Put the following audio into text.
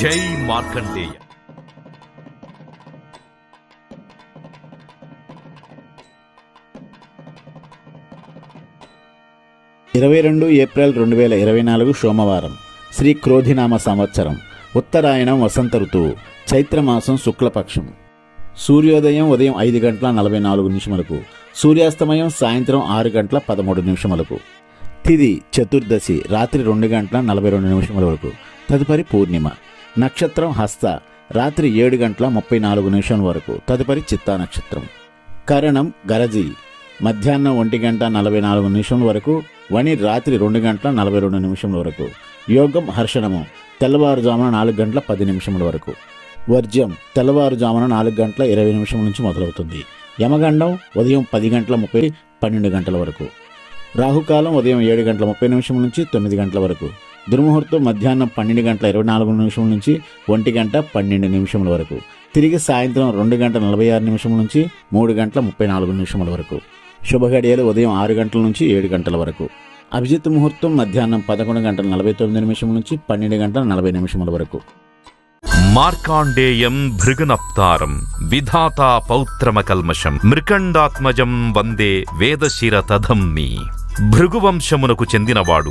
జై మార్కండేయ. ఇరవై రెండు ఏప్రిల్ రెండు వేల ఇరవై నాలుగు సోమవారం శ్రీ క్రోధినామ సంవత్సరం ఉత్తరాయణం వసంత ఋతువు చైత్రమాసం శుక్లపక్షం. సూర్యోదయం ఉదయం ఐదు గంటల నలభై నాలుగు నిమిషములకు సూర్యాస్తమయం సాయంత్రం ఆరు గంటల పదమూడు నిమిషములకు. తిది చతుర్దశి రాత్రి రెండు గంటల నలభై రెండు నిమిషముల వరకు తదుపరి పూర్ణిమ. నక్షత్రం హస్త రాత్రి ఏడు గంటల ముప్పై నాలుగు నిమిషం వరకు తదుపరి చిత్తా నక్షత్రం. కరణం గరజి మధ్యాహ్నం ఒంటి గంట నలభై నాలుగు నిమిషముల వరకు వని రాత్రి రెండు గంటల నలభై రెండు నిమిషముల వరకు యోగం హర్షణము తెల్లవారుజామున నాలుగు గంటల పది నిమిషముల వరకు. వర్జ్యం తెల్లవారుజామున నాలుగు గంటల ఇరవై నిమిషం నుంచి మొదలవుతుంది. యమగండం ఉదయం పది గంటల ముప్పై పన్నెండు గంటల వరకు. రాహుకాలం ఉదయం ఏడు గంటల ముప్పై నిమిషం నుంచి తొమ్మిది గంటల వరకు. దుర్ముహూర్తం మధ్యాహ్నం పన్నెండు గంటల ఇరవై నాలుగు నిమిషం నుంచి ఒంటి గంట పన్నెండు నిమిషముల వరకు. తిరిగి సాయంత్రం రెండు గంటల నలభై ఆరు నిమిషం నుంచి మూడు గంటల ముప్పై నాలుగు నిమిషముల వరకు. శుభగడియలు ఉదయం ఆరు గంటల నుంచి ఏడు గంటల వరకు. అభిజిత్ ముహూర్తం మధ్యాహ్నం పదకొండు గంటల నలభై తొమ్మిది నిమిషం నుంచి పన్నెండు గంటల నలభై నిమిషముల వరకు. మార్కాండేయం భృగునప్తారం విధాతా పౌత్రమకల్మషం మృకండాత్మజం వందే వేదశిర తధమ్మి భృగువంశమునకు చెందినవాడు